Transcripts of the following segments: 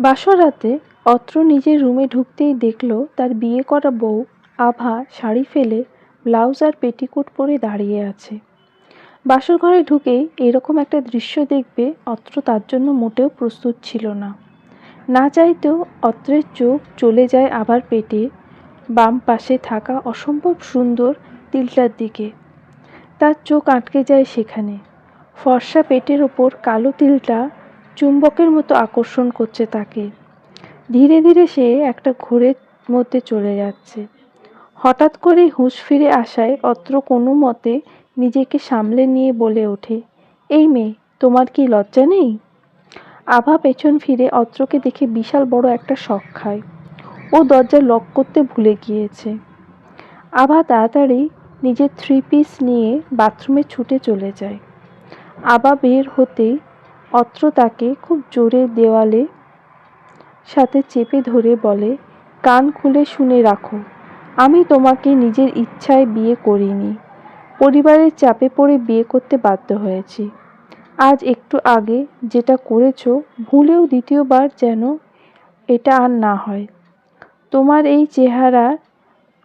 বাসরাতে অত্র নিজের রুমে ঢুকতেই দেখল তার বিয়ে করা বউ আভা শাড়ি ফেলে ব্লাউজ আর পেটিকোট পরে দাঁড়িয়ে আছে। বাসর ঘরে ঢুকেই এরকম একটা দৃশ্য দেখবে অত্র তার জন্য মোটেও প্রস্তুত ছিল না। না চাইতেও অত্রের চোখ চলে যায় আবার পেটে, বাম পাশে থাকা অসম্ভব সুন্দর তিলটার দিকে। তার চোখ আটকে যায় সেখানে। ফর্সা পেটের ওপর কালো তিলটা চুম্বকের মতো আকর্ষণ করছে তাকে। ধীরে ধীরে সে একটা ঘোরের মধ্যে চলে যাচ্ছে। হঠাৎ করেই হুঁশ ফিরে আসায় অত্র কোনো মতে নিজেকে সামলে নিয়ে বলে ওঠে, এই মেয়ে, তোমার কি লজ্জা নেই? আভা পেছন ফিরে অত্রকে দেখে বিশাল বড় একটা শখ খায়। ও দরজা লক করতে ভুলে গিয়েছে। আভা তাড়াতাড়ি নিজের থ্রি পিস নিয়ে বাথরুমে ছুটে চলে যায়। আভা বের হতেই অত্র তাকে খুব জোরে দেওয়ালে সাথে চেপে ধরে বলে, কান খুলে শুনে রাখো, আমি তোমাকে নিজের ইচ্ছায় বিয়ে করিনি। পরিবারের চাপে পড়ে বিয়ে করতে বাধ্য হয়েছি। আজ একটু আগে যেটা করেছ, ভুলেও দ্বিতীয়বার যেন এটা আর না হয়। তোমার এই চেহারা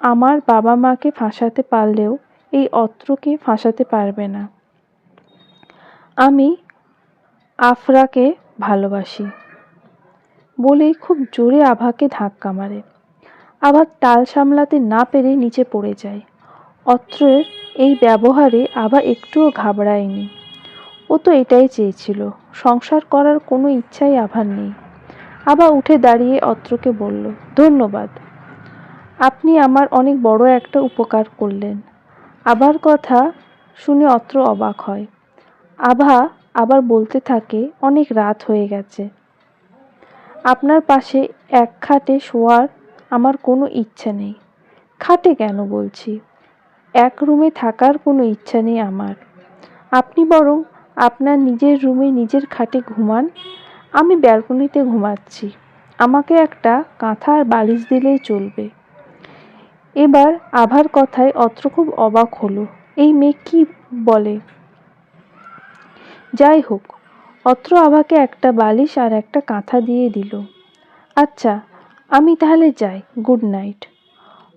আমার বাবা মাকে ফাঁসাতে পারলেও এই অত্রকে ফাঁসাতে পারবে না। আমি আফরাকে ভালোবাসি। বলেই খুব জোরে আভাকে ধাক্কা মারে। আবার তাল সামলাতে না পেরে নিচে পড়ে যায়। অত্রের এই ব্যবহারে আভা একটুও ঘাবড়ায়নি। ও তো এটাই চেয়েছিল, সংসার করার কোনো ইচ্ছাই আভার নেই। আভা উঠে দাঁড়িয়ে অত্রকে বলল, ধন্যবাদ। আপনি আমার অনেক বড় একটা উপকার করলেন। আবার কথা শুনে অত্র অবাক হয়। আভা আবার বলতে থাকে, অনেক রাত হয়ে গেছে। আপনার পাশে এক খাটে শোয়ার আমার কোনো ইচ্ছা নেই। খাটে কেন বলছি? এক রুমে থাকার কোনো ইচ্ছা নেই আমার। আপনি বরং আপনার নিজের রুমে নিজের খাটে ঘুমান। আমি ব্যালকনিতে ঘুমাচ্ছি। আমাকে একটা কাঁথা আর বালিশ দিলেই চলবে। এবার আভার কথায় অত্র খুব অবাক হলো। এই মেয়ে কি বলে? যাই হোক, অত্র আভাকে একটা বালিশ আর একটা কাঁথা দিয়ে দিল। আচ্ছা আমি তাহলে যাই, গুড নাইট।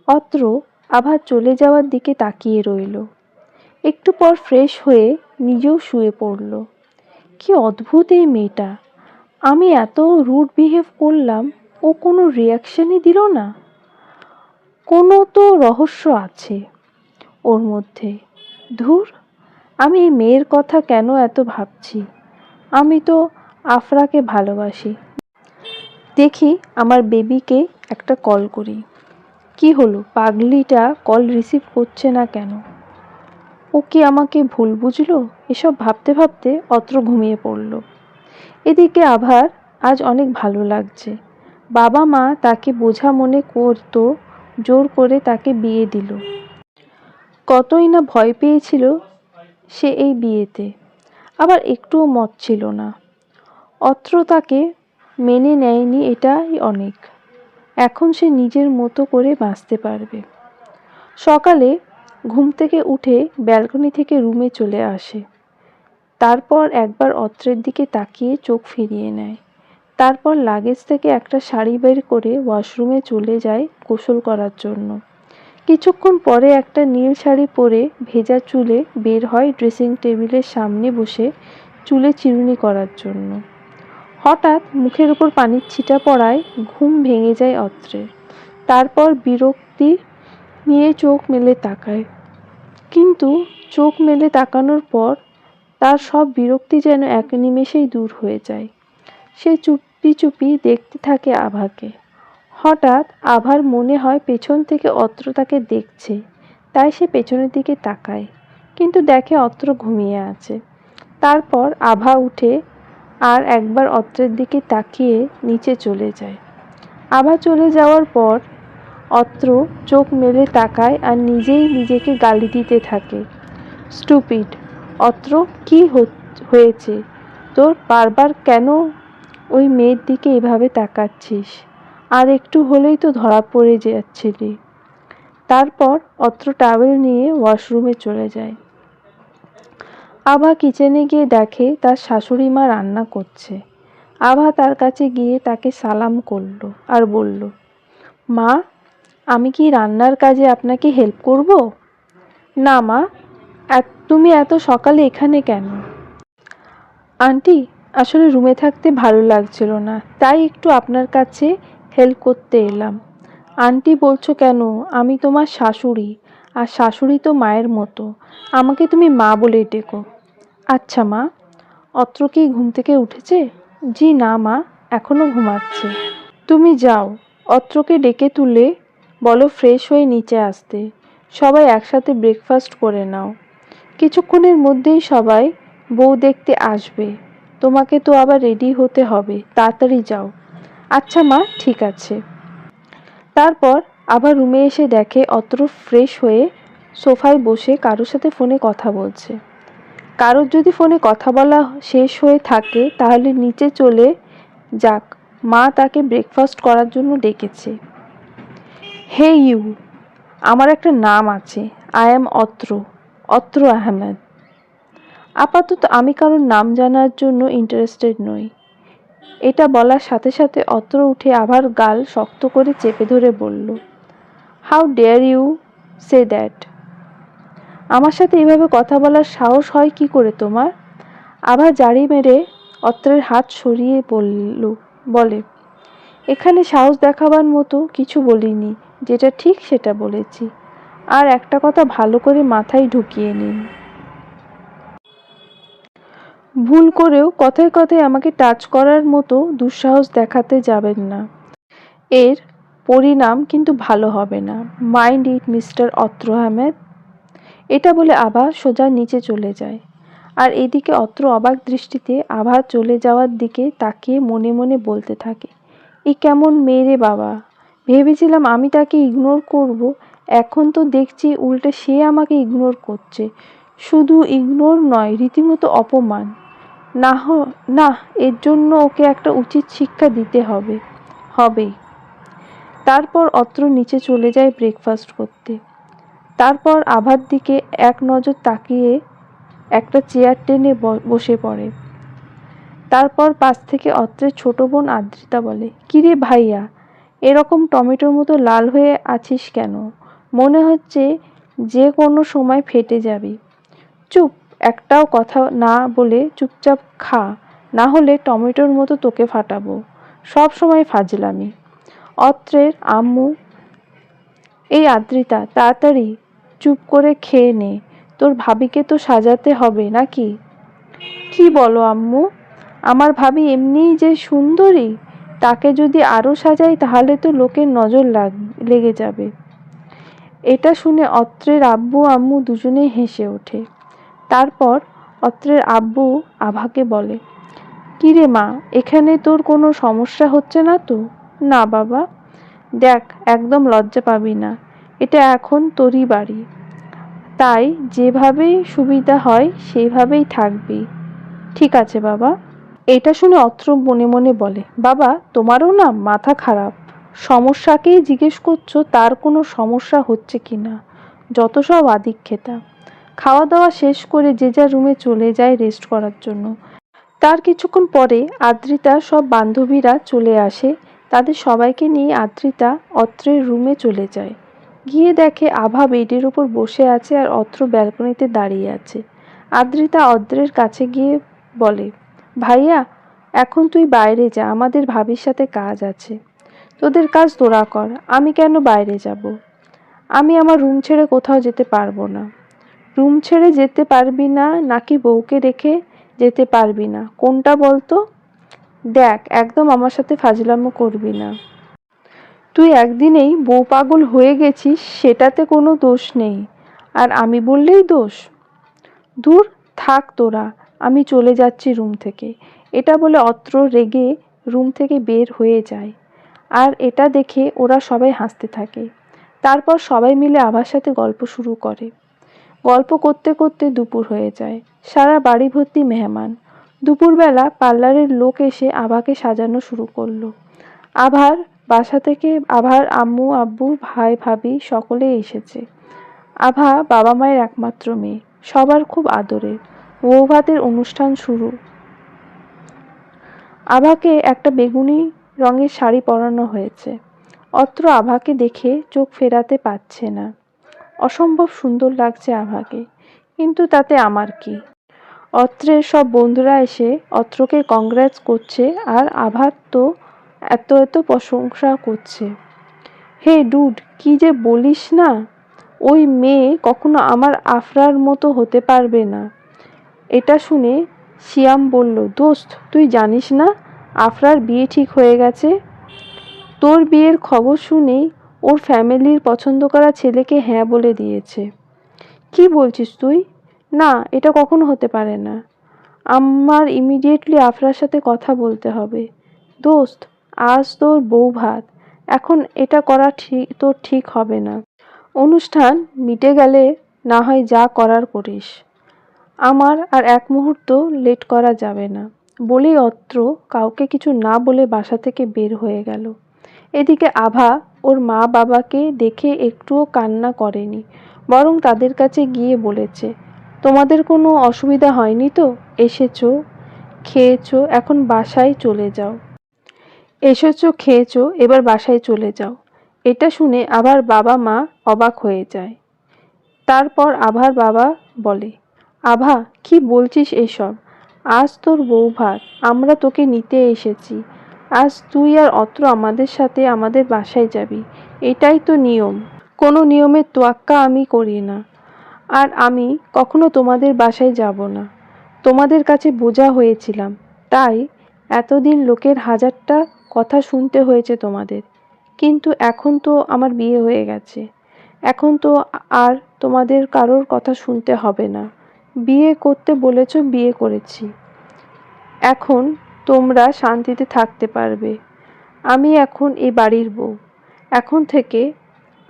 অত্র আভা চলে যাওয়ার দিকে তাকিয়ে রইল। একটু পর ফ্রেশ হয়ে নিজেও শুয়ে পড়ল। কি অদ্ভুত এই মেয়েটা! আমি এত রুড বিহেভ করলাম, ও কোনো রিয়াকশনই দিল না। কোনো তো রহস্য আছে ওর মধ্যে। ধুর আমি এই মেয়ের কথা কেন এত ভাবছি? আমি তো আফরাকে ভালোবাসি। দেখি আমার বেবিকে একটা কল করি। কি হলো? পাগলিটা কল রিসিভ করছে না কেন? ও কি আমাকে ভুল বুঝলো? এসব ভাবতে ভাবতে অত্র ঘুমিয়ে পড়ল। এদিকে আভার আজ অনেক ভালো লাগছে। বাবা মা তাকে বোঝা মনে করতো, জোর করে তাকে বিয়ে দিল। কতই না ভয় পেয়েছিল সে এই বিয়েতে। আবার একটুও মত ছিল না। অত্র তাকে মেনে নেয়নি এটাই অনেক। এখন সে নিজের মতো করে বাঁচতে পারবে। সকালে ঘুম থেকে উঠে ব্যালকনি থেকে রুমে চলে আসে। তারপর একবার অত্রের দিকে তাকিয়ে চোখ ফিরিয়ে নেয়। তারপর লাগেজ থেকে একটা শাড়ি বের করে ওয়াশরুমে চলে যায় গোসল করার জন্য। কিছুক্ষণ পরে একটা নীল শাড়ি পরে ভেজা চুলে বের হয় ড্রেসিং টেবিলের সামনে বসে চুলে চিরুনি করার জন্য। হঠাৎ মুখের উপর পানির ছিটা পড়ায় ঘুম ভেঙে যায় অত্রের তারপর বিরক্তি নিয়ে চোখ মেলে তাকায়। কিন্তু চোখ মেলে তাকানোর পর তার সব বিরক্তি যেন এক নিমেষেই দূর হয়ে যায়। সে চুপি চুপি দেখতে থাকে আভাকে। হঠাৎ আভার মনে হয় পেছন থেকে অত্র তাকে দেখছে, তাই সে পেছনের দিকে তাকায়, কিন্তু দেখে অত্র ঘুমিয়ে আছে। তারপর আভা উঠে আর একবার অত্রের দিকে তাকিয়ে নিচে চলে যায়। আভা চলে যাওয়ার পর অত্র চোখ মেলে তাকায় আর নিজেই নিজেকে গালি দিতে থাকে। স্টুপিড, অত্র, কি হয়েছে? তোর বারবার কেন ওই মেয়ের দিকে এভাবে তাকাচ্ছিস? আর একটু হলেই তো ধরা পড়ে যাচ্ছিলি। তারপর অত্র টাওয়েল নিয়ে ওয়াশরুমে চলে যায়। আভা কিচেনে গিয়ে দেখে তার শাশুড়ি মা রান্না করছে। আভা তার কাছে গিয়ে তাকে সালাম করল আর বলল, মা, আমি কি রান্নার কাজে আপনাকে হেল্প করব? না মা তুমি এত সকালে এখানে কেন? আন্টি, আসলে রুমে থাকতে ভালো লাগছিল না, তাই একটু আপনার কাছে হেল্প করতে এলাম। আন্টি বলছো কেন? আমি তোমার শাশুড়ি, আর শাশুড়ি তো মায়ের মতো। আমাকে তুমি মা বলে ডেকো। আচ্ছা মা, অত্র কি ঘুম থেকে উঠেছে? জি না মা, এখনও ঘুমাচ্ছে। তুমি যাও, অত্রকে ডেকে তুলে বলো ফ্রেশ হয়ে নিচে আসতে। সবাই একসাথে ব্রেকফাস্ট করে নাও। কিছুক্ষণের মধ্যেই সবাই বউ দেখতে আসবে। তোমাকে তো আবার রেডি হতে হবে। তাড়াতাড়ি যাও। আচ্ছা মা, ঠিক আছে। তারপর আবার রুমে এসে দেখে অত্র ফ্রেশ হয়ে সোফায় বসে কারোর সাথে ফোনে কথা বলছে। কারোর যদি ফোনে কথা বলা শেষ হয়ে থাকে, তাহলে নিচে চলে যাক। মা তাকে ব্রেকফাস্ট করার জন্য ডেকেছে। হে ইউ, আমার একটা নাম আছে। আই অ্যাম অত্র অত্র আহমেদ। আপাতত আমি কারোর নাম জানার জন্য ইন্টারেস্টেড নই। এটা বলার সাথে সাথে অত্র উঠে আবার গাল শক্ত করে চেপে ধরে বলল how dare you say that আমার সাথে এভাবে কথা বলার সাহস হয় কি করে তোমার? আবার জাড়ি মেরে অত্রের হাত সরিয়ে বলল, বলে, এখানে সাহস দেখাবার মতো কিছু বলিনি, যেটা ঠিক সেটা বলেছি। আর একটা কথা ভালো করে মাথায় ঢুকিয়ে নিন। ভুল করেও কথায় কথায় আমাকে টাচ করার মতো দুঃসাহস দেখাতে যাবেন না। এর পরিণাম কিন্তু ভালো হবে না। মাইন্ড ইট, মিস্টার অত্র আহমেদ। এটা বলে আভা সোজা নিচে চলে যায়। আর এদিকে অত্র অবাক দৃষ্টিতে আভা চলে যাওয়ার দিকে তাকিয়ে মনে মনে বলতে থাকে, এ কেমন মেয়ে রে বাবা। ভেবেছিলাম আমি তাকে ইগনোর করব, এখন তো দেখছি উল্টে সে আমাকে ইগনোর করছে। শুধু ইগনোর নয়, রীতিমতো অপমান। না হ, না, এর জন্য ওকে একটা উচিত শিক্ষা দিতে হবে হবেই তারপর অত্র নিচে চলে যায় ব্রেকফাস্ট করতে। তারপর আভার দিকে এক নজর তাকিয়ে একটা চেয়ার টেনে বসে পড়ে। তারপর পাশ থেকে অত্রের ছোট বোন আদ্রিতা বলে, কিরে ভাইয়া, এরকম টমেটোর মতো লাল হয়ে আছিস কেন? মনে হচ্ছে যে কোনো সময় ফেটে যাবি। চুপ একটাও কথা না বলে চুপচাপ খা, না হলে টমেটোর মতো তোকে ফাটাবো। সব সময় ফাজলামি। অত্রের আম্মু, এই আদ্রিতা, তাড়াতাড়ি চুপ করে খেয়ে নে। তোর ভাবিকে তো সাজাতে হবে নাকি? কি বলো আম্মু? আমার ভাবি এমনিই যে সুন্দরী, তাকে যদি আরও সাজাই তাহলে তো লোকের নজর লাগ, লেগে যাবে। এটা শুনে অত্রের আব্বু আম্মু দুজনেই হেসে ওঠে। তারপর অত্রের আব্বু আভাকে বলে কিরে মা, এখানে তোর কোনো সমস্যা হচ্ছে না তো? না বাবা, দেখ, একদম লজ্জা পাবি না, এটা এখন তোরই বাড়ি। তাই যেভাবে সুবিধা হয় সেইভাবেই থাকবি। ঠিক আছে বাবা। এটা শুনে অত্র মনে মনে বলে, বাবা, তোমারও না মাথা খারাপ। সমস্যাকেই জিজ্ঞেস করছ, তার কোনো সমস্যা হচ্ছে কি না? যত সব আদিক্ষেতা। খাওয়া দাওয়া শেষ করে যে যার রুমে চলে যায় রেস্ট করার জন্য। তার কিছুক্ষণ পরে আদ্রিতা সব বান্ধবীরা চলে আসে। তাদের সবাইকে নিয়ে আদ্রিতা অত্রের রুমে চলে যায়। গিয়ে দেখে আভা বেডের উপর বসে আছে আর অত্র ব্যালকনিতে দাঁড়িয়ে আছে। আদ্রিতা অদ্রের কাছে গিয়ে বলে, ভাইয়া, এখন তুই বাইরে যা, আমাদের ভাবির সাথে কাজ আছে। তোদের কাজ তোরা কর, আমি কেন বাইরে যাব? আমি আমার রুম ছেড়ে কোথাও যেতে পারব না। রুম ছেড়ে যেতে পারবি না, নাকি বউকে রেখে যেতে পারবি না? কোনটা বলতো? দেখ, একদম আমার সাথে ফাজলামো করবি না। তুই একদিনেই বউ পাগল হয়ে গেছিস, সেটাতে কোনো দোষ নেই। আর আমি বললেই দোষ? দূর থাক তোরা, আমি চলে যাচ্ছি রুম থেকে। এটা বলে অত্র রেগে রুম থেকে বের হয়ে যায়। আর এটা দেখে ওরা সবাই হাসতে থাকে। তারপর সবাই মিলে আভার সাথে গল্প শুরু করে। গল্প করতে করতে দুপুর হয়ে যায়। সারা বাড়ি ভর্তি মেহমান। দুপুরবেলা পার্লারের লোক এসে আভাকে সাজানো শুরু করল। আভার বাসা থেকে, আভার আম্মু, আব্বু, ভাই, ভাবি সকলেই এসেছে। আভা বাবা মায়ের একমাত্র মেয়ে। সবার খুব আদরের। বৌভাতের অনুষ্ঠান শুরু। আভাকে একটা বেগুনি রঙের শাড়ি পরানো হয়েছে। অত্র আভাকে দেখে চোখ ফেরাতে পারছে না। অসম্ভব সুন্দর লাগছে আভাকে কিন্তু তাতে আমার কি? অত্রের সব বন্ধুরা এসে অত্রকে কংগ্রেস করছে আর আভার তো এত এত প্রশংসা করছে। হে ডুড কি যে বলিস না? ওই মেয়ে কখনো আমার আফরার মতো হতে পারবে না। এটা শুনে শিয়াম বলল, দোস্ত, তুই জানিস না, আফরার বিয়ে ঠিক হয়ে গেছে? তোর বিয়ের খবর শুনেই ওর ফ্যামিলির পছন্দ করা ছেলেকে হ্যাঁ বলে দিয়েছে। কি বলছিস তুই? না, এটা কখনো হতে পারে না। আমার ইমিডিয়েটলি আফরার সাথে কথা বলতে হবে। দোস্ত, আজ তোর বউ ভাত। এখন এটা করা ঠিক, তোর ঠিক হবে না। অনুষ্ঠান মিটে গেলে না হয় যা করার করিস। আমার আর এক মুহূর্ত লেট করা যাবে না। বলেই অত্র কাউকে কিছু না বলে বাসা থেকে বের হয়ে গেল। এদিকে আভা ওর মা বাবাকে দেখে একটুও কান্না করেনি, বরং তাদের কাছে গিয়ে বলেছে, তোমাদের কোনো অসুবিধা হয়নি তো? এসেছ? খেয়েছো? এখন বাসায় চলে যাও। এসেছ, খেয়েছো? এবার বাসায় চলে যাও। এটা শুনে আবার বাবা মা অবাক হয়ে যায়। তারপর আভার বাবা বলে, আভা, কি বলছিস এসব? আজ তোর বউ ভাত, আমরা তোকে নিতে এসেছি। আজ তুই আর অত্র আমাদের সাথে আমাদের বাসায় যাবি। এটাই তো নিয়ম। কোনো নিয়মের তোয়াক্কা আমি করি না। আর আমি কখনো তোমাদের বাসায় যাব না। তোমাদের কাছে বোঝা হয়েছিলাম। তাই এতদিন লোকের হাজারটা কথা শুনতে হয়েছে তোমাদের। কিন্তু এখন তো আমার বিয়ে হয়ে গেছে। এখন তো আর তোমাদের কারোর কথা শুনতে হবে না। বিয়ে করতে বলেছ, বিয়ে করেছি। এখন তোমরা শান্তিতে থাকতে পারবে। আমি এখন এই বাড়ির বউ। এখন থেকে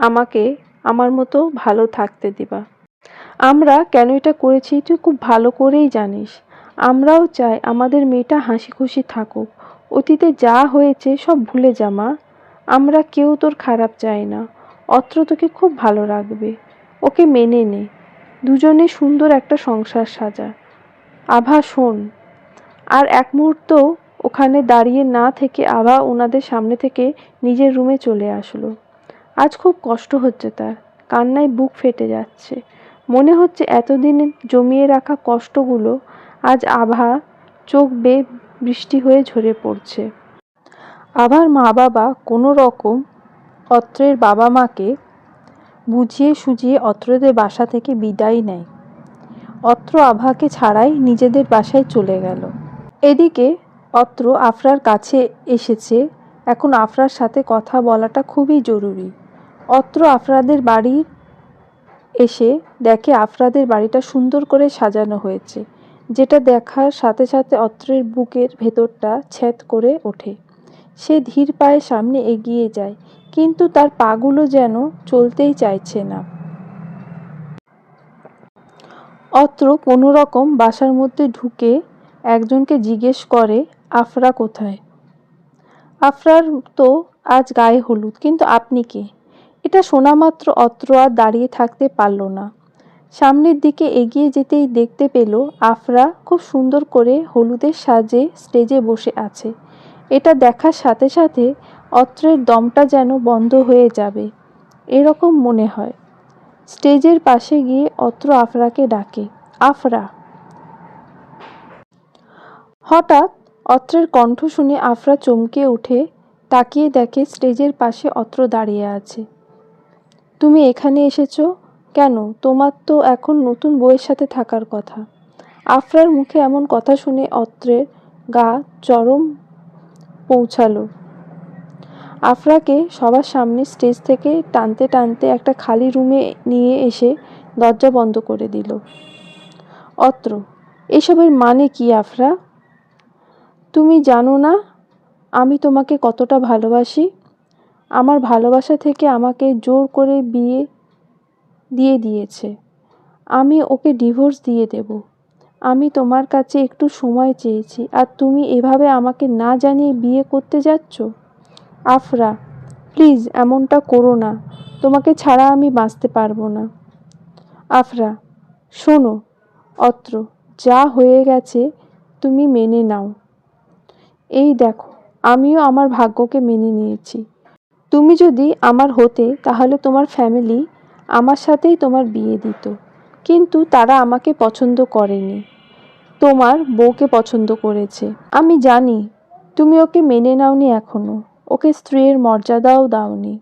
আমাকে আমার মতো ভালো থাকতে দিবা। আমরা কেন এটা করেছি তুই খুব ভালো করেই জানিস। আমরাও চাই আমাদের মেয়েটা হাসি খুশি থাকুক। অতীতে যা হয়েছে সব ভুলে যা মা। আমরা কেউ তোর খারাপ চাই না। অত্র তোকে খুব ভালো রাখবে। ওকে মেনে নে। দুজনে সুন্দর একটা সংসার সাজা। আভা, শোন। আর এক মুহূর্ত ওখানে দাঁড়িয়ে না থেকে আভা ওনাদের সামনে থেকে নিজের রুমে চলে আসলো। আজ খুব কষ্ট হচ্ছে তার। কান্নায় বুক ফেটে যাচ্ছে। মনে হচ্ছে এতদিন জমিয়ে রাখা কষ্টগুলো আজ আভা চোখ বেয়ে বৃষ্টি হয়ে ঝরে পড়ছে। আবার মা বাবা কোনো রকম অত্রের বাবা মাকে বুঝিয়ে সুঝিয়ে অত্রদের বাসা থেকে বিদায় নেয়। অত্র আভাকে ছাড়াই নিজেদের বাসায় চলে গেল। এদিকে অত্র আফরার কাছে এসেছে। এখন আফরার সাথে কথা বলাটা খুবই জরুরি। অত্র আফরাদের বাড়ির এসে দেখে আফরাদের বাড়িটা সুন্দর করে সাজানো হয়েছে, যেটা দেখার সাথে সাথে অত্রের বুকের ভেতরটা ছেদ করে ওঠে। সে ধীর পায়ে সামনে এগিয়ে যায়, কিন্তু তার পাগুলো যেন চলতেই চাইছে না। অত্র কোনো রকম বাসার মধ্যে ঢুকে একজনকে জিজ্ঞেস করে, আফরা কোথায়? আফরার তো আজ গায়ে হলুদ, কিন্তু আপনি কে? এটা শোনা মাত্র অত্র আর দাঁড়িয়ে থাকতে পারল না। সামনের দিকে এগিয়ে যেতেই দেখতে পেল আফরা খুব সুন্দর করে হলুদের সাজে স্টেজে বসে আছে। এটা দেখার সাথে সাথে অত্রের দমটা যেন বন্ধ হয়ে যাবে, এরকম মনে হয়। স্টেজের পাশে গিয়ে অত্র আফরাকে ডাকে, আফরা! হঠাৎ অত্রের কণ্ঠ শুনে আফরা চমকে উঠে তাকিয়ে দেখে স্টেজের পাশে অত্র দাঁড়িয়ে আছে। তুমি এখানে এসেছ? কেন? তোমার তো এখন নতুন বইয়ের সাথে থাকার কথা। আফরার মুখে এমন কথা শুনে অত্রের গা চরম পৌঁছালো। আফরাকে সবার সামনে স্টেজ থেকে টানতে টানতে একটা খালি রুমে নিয়ে এসে দরজা বন্ধ করে দিল। অত্র, এসবের মানে কি আফরা? তুমি জানো না আমি তোমাকে কতটা ভালোবাসি? আমার ভালোবাসা থেকে আমাকে জোর করে বিয়ে দিয়ে দিয়েছে। আমি ওকে ডিভোর্স দিয়ে দেব। আমি তোমার কাছে একটু সময় চেয়েছি। আর তুমি এভাবে আমাকে না জানিয়ে বিয়ে করতে যাচ্ছ? আফরা, প্লিজ এমনটা করো না। তোমাকে ছাড়া আমি বাঁচতে পারব না। আফরা, শোনো, অত্র, যা হয়ে গেছে তুমি মেনে নাও। এই দেখো, আমিও আমার ভাগ্যকে মেনে নিয়েছি। তুমি যদি আমার হতে, তাহলে তোমার ফ্যামিলি আমার সাথেই তোমার বিয়ে দিত। কিন্তু তারা আমাকে পছন্দ করেনি। তোমার বউকে পছন্দ করেছে। আমি জানি, তুমি ওকে মেনে নাওনি এখনও ওকে স্ত্রীর মর্যাদাও দাওনি।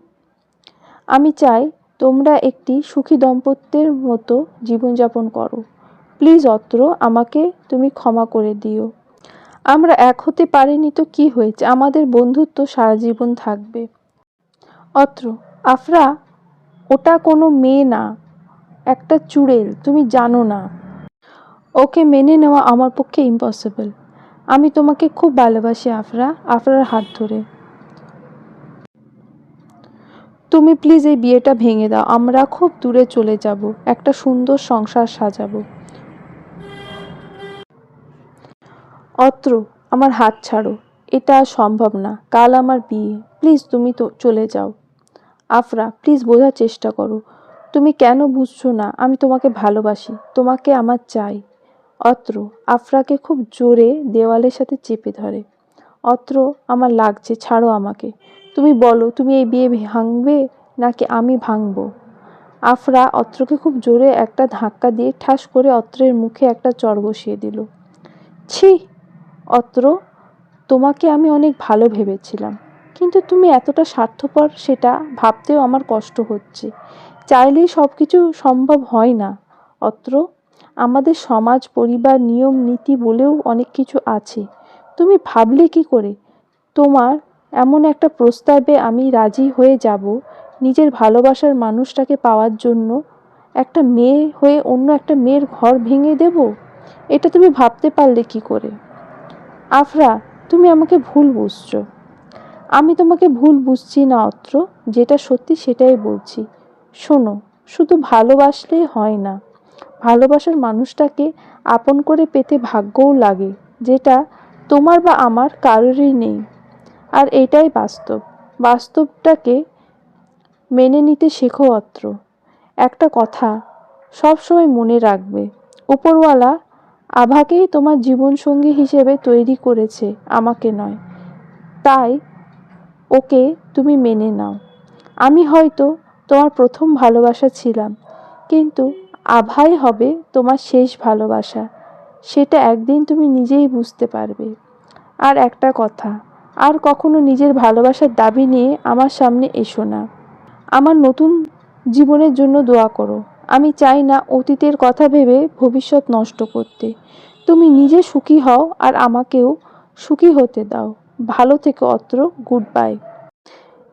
আমি চাই তোমরা একটি সুখী দম্পত্যের মতো জীবনযাপন করো। প্লিজ অত্র, আমাকে তুমি ক্ষমা করে দিও। আমরা এক হতে পারিনি তো কি হয়েছে? আমাদের বন্ধুত্ব সারা জীবন থাকবে। অত্র, আফরা, ওটা কোনো মেয়ে না, একটা চুড়েল, তুমি জানো না। ওকে মেনে নেওয়া আমার পক্ষে ইম্পসিবল আমি তোমাকে খুব ভালোবাসি, আফরা, আফরার হাত ধরে। তুমি প্লিজ এই বিয়েটা ভেঙে দাও, আমরা খুব দূরে চলে যাব, একটা সুন্দর সংসার সাজাবো। অত্র, আমার হাত ছাড়ো। এটা সম্ভব না। কাল আমার বিয়ে। প্লিজ তুমি তো চলে যাও। আফরা, প্লিজ বোঝার চেষ্টা করো। তুমি কেন বুঝছ না? আমি তোমাকে ভালোবাসি। তোমাকে আমার চাই। অত্র, আফরাকে খুব জোরে দেওয়ালের সাথে চেপে ধরে। অত্র, আমার লাগছে, ছাড়ো আমাকে। তুমি বলো, তুমি এই বিয়ে ভাঙবে নাকি আমি ভাঙবো? আফরা অত্রকে খুব জোরে একটা ধাক্কা দিয়ে ঠাস করে অত্রের মুখে একটা চর বসিয়ে দিল। ছি! অত্র, তোমাকে আমি অনেক ভালো ভেবেছিলাম, কিন্তু তুমি এতটা স্বার্থপর সেটা ভাবতেও আমার কষ্ট হচ্ছে। চাইলেই সব কিছু সম্ভব হয় না। অত্র, আমাদের সমাজ, পরিবার, নিয়ম, নীতি বলেও অনেক কিছু আছে। তুমি ভাবলে কি করে? তোমার এমন একটা প্রস্তাবে আমি রাজি হয়ে যাব, নিজের ভালোবাসার মানুষটাকে পাওয়ার জন্য একটা মেয়ে হয়ে অন্য একটা মেয়ের ঘর ভেঙে দেব? এটা তুমি ভাবতে পারলে কি করে? আফরা, তুমি আমাকে ভুল বুঝছ। আমি তোমাকে ভুল বুঝছি না অত্র, যেটা সত্যি সেটাই বলছি। শোনো, শুধু ভালোবাসলেই হয় না। ভালোবাসার মানুষটাকে আপন করে পেতে ভাগ্যও লাগে, যেটা তোমার বা আমার কারোরই নেই। আর এটাই বাস্তব। বাস্তবটাকে মেনে নিতে শেখো অত্র। একটা কথা সবসময় মনে রাখবে, উপরওয়ালা আভাকেই তোমার জীবনসঙ্গী হিসেবে তৈরি করেছে, আমাকে নয়। তাই ওকে তুমি মেনে নাও। আমি হয়তো তোমার প্রথম ভালোবাসা ছিলাম, কিন্তু আভাই হবে তোমার শেষ ভালোবাসা। সেটা একদিন তুমি নিজেই বুঝতে পারবে। আর একটা কথা, আর কখনো নিজের ভালোবাসার দাবি নিয়ে আমার সামনে এসো না। আমার নতুন জীবনের জন্য দোয়া করো। আমি চাই না অতীতের কথা ভেবে ভবিষ্যৎ নষ্ট করতে। তুমি নিজে সুখী হও আর আমাকেও সুখী হতে দাও। ভালো থেকে অত্র গুড বাই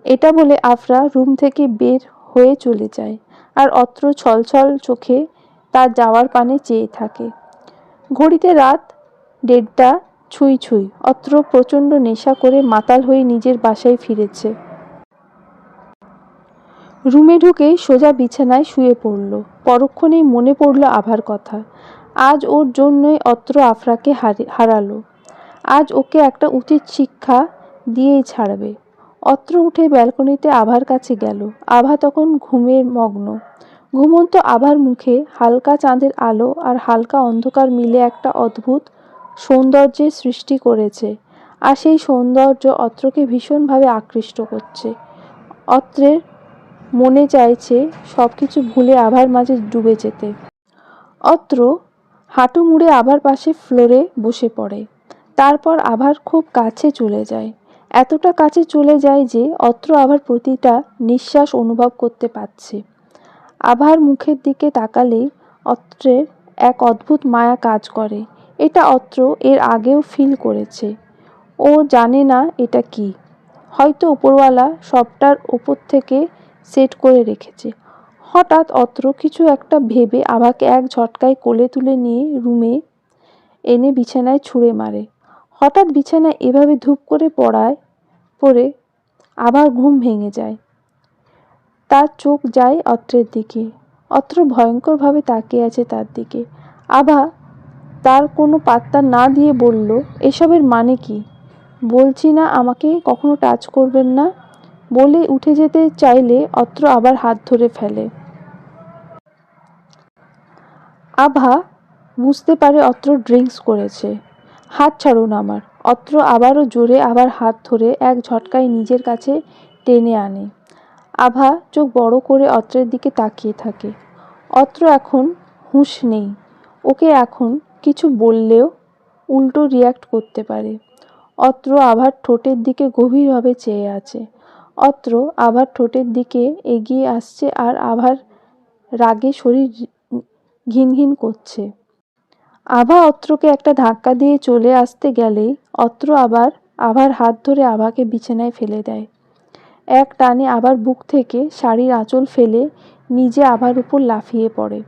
এটা বলে আফরা রুম থেকে বের হয়ে চলে যায় আর অত্র ছলছল চোখে তার যাওয়ার পানে চেয়ে থাকে। ঘড়িতে রাত দেড়টা ছুঁই ছুঁই, অত্র প্রচণ্ড নেশা করে মাতাল হয়ে নিজের বাসায় ফিরেছে। রুমে ঢুকে সোজা বিছানায় শুয়ে পড়ল। পরক্ষণেই মনে পড়ল আভার কথা। আজ ওর জন্যই অত্র আফরাকে হারি হারালো। আজ ওকে একটা উচিত শিক্ষা দিয়েই ছাড়বে। অত্র উঠে ব্যালকনিতে আভার কাছে গেল। আভা তখন ঘুমের মগ্ন। ঘুমন্ত আভার মুখে হালকা চাঁদের আলো আর হালকা অন্ধকার মিলে একটা অদ্ভুত সৌন্দর্যের সৃষ্টি করেছে আর সেই সৌন্দর্য অত্রকে ভীষণভাবে আকৃষ্ট করছে। অত্রের মনে চাইছে সব কিছু ভুলে আভার মাঝে ডুবে যেতে। অত্র হাঁটু মুড়ে আভার পাশে ফ্লোরে বসে পড়ে। তারপর আভার খুব কাছে চলে যায়। এতটা কাছে চলে যায় যে অত্র আভার প্রতিটা নিঃশ্বাস অনুভব করতে পারছে। আভার মুখের দিকে তাকালেই অত্রের এক অদ্ভুত মায়া কাজ করে। এটা অত্র এর আগেও ফিল করেছে। ও জানে না এটা কি। হয়তো উপরওয়ালা সবটার ওপর থেকে সেট করে রেখেছে। হঠাৎ অত্র কিছু একটা ভেবে আভাকে এক ঝটকায় কোলে তুলে নিয়ে রুমে এনে বিছানায় ছুঁড়ে মারে। হঠাৎ বিছানায় এভাবে ধূপ করে পড়ায়, পড়ে আবার ঘুম ভেঙে যায়। তার চোখ যায় অত্রের দিকে। অত্র ভয়ঙ্করভাবে তাকিয়ে আছে তার দিকে। আভা তার কোনো পাত্তা না দিয়ে বলল, এসবের মানে কি? বলছি না আমাকে কখনো টাচ করবেন না? বলে উঠে যেতে চাইলে অত্র আবার হাত ধরে ফেলে। আভা বুঝতে পারে অত্র ড্রিঙ্কস করেছে। হাত ছাড়ুন আমার। অত্র আবারও জোরে আবার হাত ধরে এক ঝটকায় নিজের কাছে টেনে আনে। আভা চোখ বড় করে অত্রের দিকে তাকিয়ে থাকে। অত্র এখন হুঁশ নেই। ওকে এখন কিছু বললেও উল্টো রিয়াক্ট করতে পারে। অত্র আভার ঠোঁটের দিকে গভীরভাবে চেয়ে আছে। অত্র আবার ঠোঁটের দিকে এগিয়ে আসছে আর আভার রাগে শরীর ঘিনঘিন করছে। আভা অত্রকে একটা ধাক্কা দিয়ে চলে আসতে গেলেই অত্র আবার আভার হাত ধরে আভাকে বিছানায় ফেলে দেয়। এক টানে আবার বুক থেকে শাড়ির আঁচল ফেলে নিজে আভার উপর লাফিয়ে পড়ে।